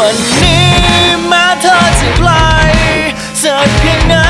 วันนี้แม้เธอจะไกลสักเพียงไหน